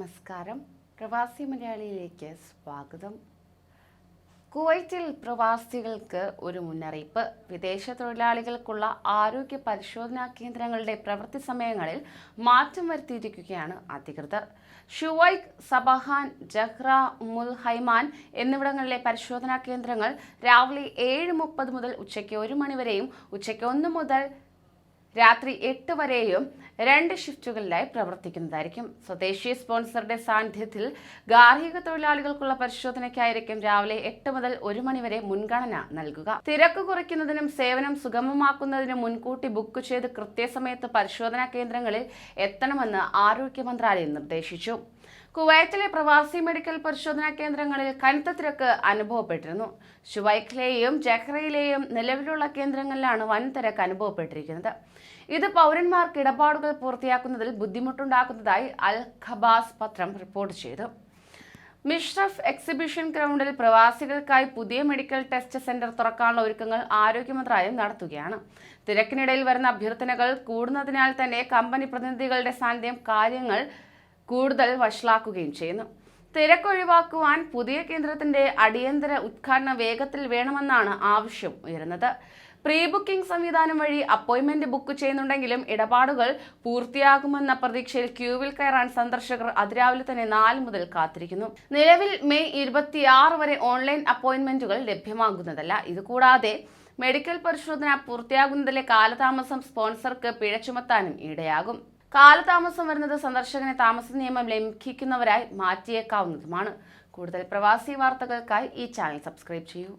നമസ്കാരം. പ്രവാസി മലയാളിയിലേക്ക് സ്വാഗതം. കുവൈറ്റിൽ പ്രവാസികൾക്ക് ഒരു മുന്നറിയിപ്പ്. വിദേശ തൊഴിലാളികൾക്കുള്ള ആരോഗ്യ പരിശോധനാ കേന്ദ്രങ്ങളുടെ പ്രവൃത്തി സമയങ്ങളിൽ മാറ്റം വരുത്തിയിരിക്കുകയാണ് അധികൃതർ. ഷുവൈഖ് സബഹാൻ ജഹ്റ മുൽ ഹൈമാൻ എന്നിവിടങ്ങളിലെ പരിശോധനാ കേന്ദ്രങ്ങൾ രാവിലെ ഏഴ് മുപ്പത് മുതൽ ഉച്ചയ്ക്ക് ഒരു മണിവരെയും ഉച്ചയ്ക്ക് ഒന്ന് മുതൽ രാത്രി എട്ട് വരെയും രണ്ട് ഷിഫ്റ്റുകളിലായി പ്രവർത്തിക്കുന്നതായിരിക്കും. സ്വദേശി സ്പോൺസറുടെ സാന്നിധ്യത്തിൽ ഗാർഹിക തൊഴിലാളികൾക്കുള്ള പരിശോധനയ്ക്കായിരിക്കും രാവിലെ എട്ട് മുതൽ ഒരു മണിവരെ മുൻഗണന നൽകുക. തിരക്ക് കുറയ്ക്കുന്നതിനും സേവനം സുഗമമാക്കുന്നതിനും മുൻകൂട്ടി ബുക്ക് ചെയ്ത് കൃത്യസമയത്ത് പരിശോധനാ കേന്ദ്രങ്ങളിൽ എത്തണമെന്ന് ആരോഗ്യ മന്ത്രാലയം നിർദ്ദേശിച്ചു. കുവൈറ്റിലെ പ്രവാസി മെഡിക്കൽ പരിശോധനാ കേന്ദ്രങ്ങളിൽ കനത്ത തിരക്ക് അനുഭവപ്പെട്ടിരുന്നു. ഷുവൈഖിലെയും ജഹ്റയിലെയും നിലവിലുള്ള കേന്ദ്രങ്ങളിലാണ് വൻ തിരക്ക് അനുഭവപ്പെട്ടിരിക്കുന്നത്. ഇത് പൗരന്മാർക്ക് ഇടപാടുകൾ പൂർത്തിയാക്കുന്നതിൽ ബുദ്ധിമുട്ടുണ്ടാക്കുന്നതായി അൽ ഖബാസ് പത്രം റിപ്പോർട്ട് ചെയ്തു. മിഷ്റഫ് എക്സിബിഷൻ ഗ്രൗണ്ടിൽ പ്രവാസികൾക്കായി പുതിയ മെഡിക്കൽ ടെസ്റ്റ് സെന്റർ തുറക്കാനുള്ള ഒരുക്കങ്ങൾ ആരോഗ്യ മന്ത്രാലയം നടത്തുകയാണ്. തിരക്കിനിടയിൽ വരുന്ന അഭ്യർത്ഥനകൾ കൂടുന്നതിനാൽ തന്നെ കമ്പനി പ്രതിനിധികളുടെ സാന്നിധ്യം കാര്യങ്ങൾ കൂടുതൽ വഷളാക്കുകയും ചെയ്യുന്നു. തിരക്കൊഴിവാക്കുവാൻ പുതിയ കേന്ദ്രത്തിന്റെ അടിയന്തര ഉദ്ഘാടനം വേഗത്തിൽ വേണമെന്നാണ് ആവശ്യം ഉയരുന്നത്. പ്രീ ബുക്കിംഗ് സംവിധാനം വഴി അപ്പോയിന്റ്മെന്റ് ബുക്ക് ചെയ്യുന്നുണ്ടെങ്കിലും ഇടപാടുകൾ പൂർത്തിയാകുമെന്ന പ്രതീക്ഷയിൽ ക്യൂവിൽ കയറാൻ സന്ദർശകർ അതിരാവിലെ തന്നെ നാല് മുതൽ കാത്തിരിക്കുന്നു. നിലവിൽ മെയ് ഇരുപത്തിയാറ് വരെ ഓൺലൈൻ അപ്പോയിന്റ്മെന്റുകൾ ലഭ്യമാകുന്നതല്ല. ഇതുകൂടാതെ മെഡിക്കൽ പരിശോധന പൂർത്തിയാകുന്നതിലെ കാലതാമസം സ്പോൺസർക്ക് പിഴ ചുമത്താനും ഇടയാകും. കാലതാമസം വരുന്നത് സന്ദർശകനെ താമസ നിയമം ലംഘിക്കുന്നവരായി മാറ്റിയേക്കാവുന്നതുമാണ്. കൂടുതൽ പ്രവാസി വാർത്തകൾക്കായി ഈ ചാനൽ സബ്സ്ക്രൈബ് ചെയ്യൂ.